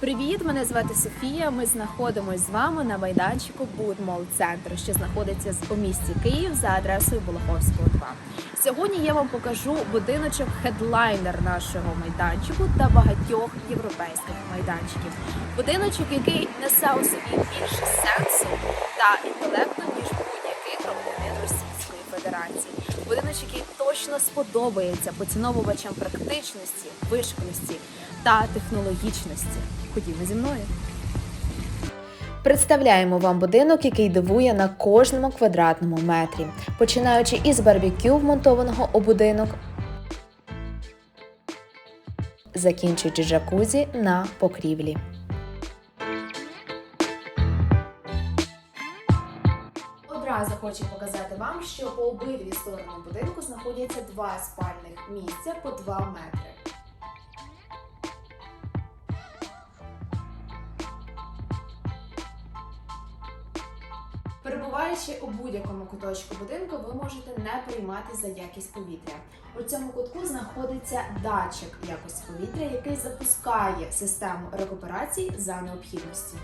Привіт, мене звати Софія. Ми знаходимося з вами на майданчику Будмол Центр, що знаходиться у місті Київ за адресою Болоховського 2. Сьогодні я вам покажу будиночок хедлайнер нашого майданчику та багатьох європейських майданчиків. Будиночок, який несе у собі більше сенсу та інтелекту, ніж Федерації. Будиночок, який точно сподобається поціновувачам практичності, вишканості та технологічності. Ходімо зі мною. Представляємо вам будинок, який дивує на кожному квадратному метрі, починаючи із барбекю, вмонтованого у будинок, закінчуючи джакузі на покрівлі. Одразу хочу показати вам, що по обидві сторони будинку знаходяться два спальних місця по 2 метри. Перебуваючи у будь-якому куточку будинку, ви можете не приймати за якість повітря. У цьому кутку знаходиться датчик якості повітря, який запускає систему рекуперації за необхідності.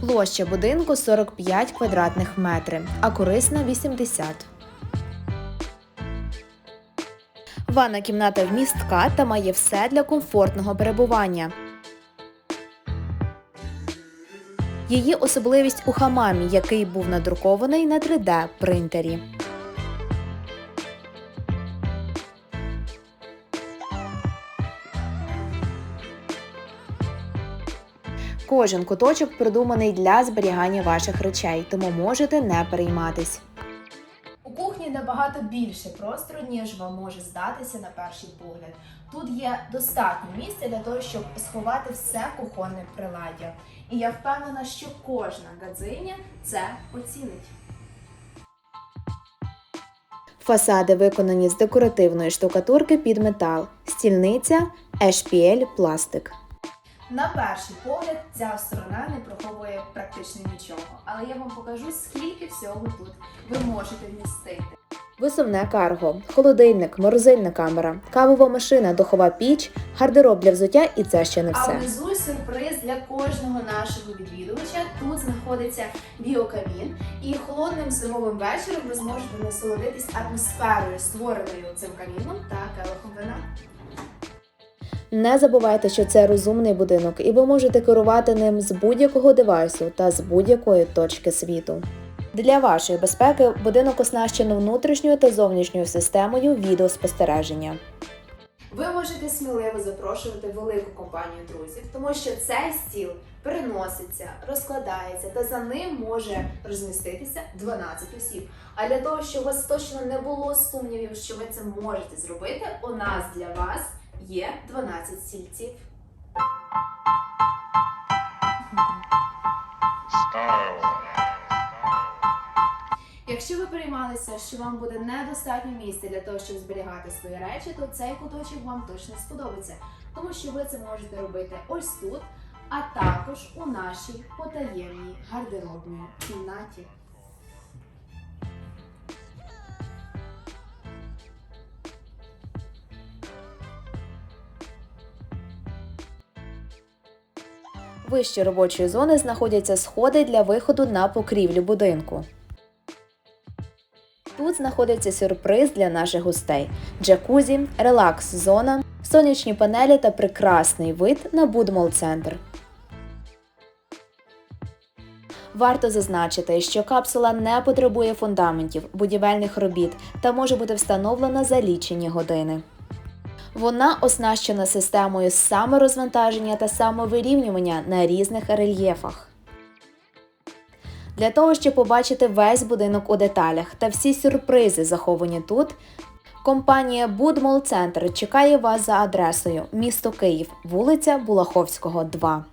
Площа будинку 45 квадратних метрів, а корисна 80. Ванна кімната вмістка та має все для комфортного перебування. Її особливість у хамамі, який був надрукований на 3D принтері. Кожен куточок придуманий для зберігання ваших речей, тому можете не перейматись. У кухні набагато більше простору, ніж вам може здатися на перший погляд. Тут є достатньо місця для того, щоб сховати все кухонне приладдя. І я впевнена, що кожна гадзиня це оцінить. Фасади виконані з декоративної штукатурки під метал, стільниця HPL пластик. На перший погляд ця сторона не приховує практично нічого, але я вам покажу, скільки всього тут ви можете вмістити. Висувне карго, холодильник, морозильна камера, кавова машина, духова піч, гардероб для взуття і це ще не все. А внизу сюрприз для кожного нашого відвідувача. Тут знаходиться біокамін, і холодним зимовим вечором ви зможете насолодитись атмосферою, створеною цим каміном та келихом вина. Не забувайте, що це розумний будинок, і ви можете керувати ним з будь-якого девайсу та з будь-якої точки світу. Для вашої безпеки будинок оснащено внутрішньою та зовнішньою системою відеоспостереження. Ви можете сміливо запрошувати велику компанію друзів, тому що цей стіл переноситься, розкладається та за ним може розміститися 12 осіб. А для того, щоб у вас точно не було сумнівів, що ви це можете зробити, у нас для вас є 12 стільців. Якщо ви переймалися, що вам буде недостатньо місця для того, щоб зберігати свої речі, то цей куточок вам точно сподобається, тому що ви це можете робити ось тут, а також у нашій потаємній гардеробній кімнаті. Вище робочої зони знаходяться сходи для виходу на покрівлю будинку. Тут знаходиться сюрприз для наших гостей: джакузі, релакс-зона, сонячні панелі та прекрасний вид на Будмол центр. Варто зазначити, що капсула не потребує фундаментів, будівельних робіт та може бути встановлена за лічені години. Вона оснащена системою саморозвантаження та самовирівнювання на різних рельєфах. Для того, щоб побачити весь будинок у деталях та всі сюрпризи, заховані тут, компанія Будмол Центр чекає вас за адресою місто Київ, вулиця Булаховського, 2.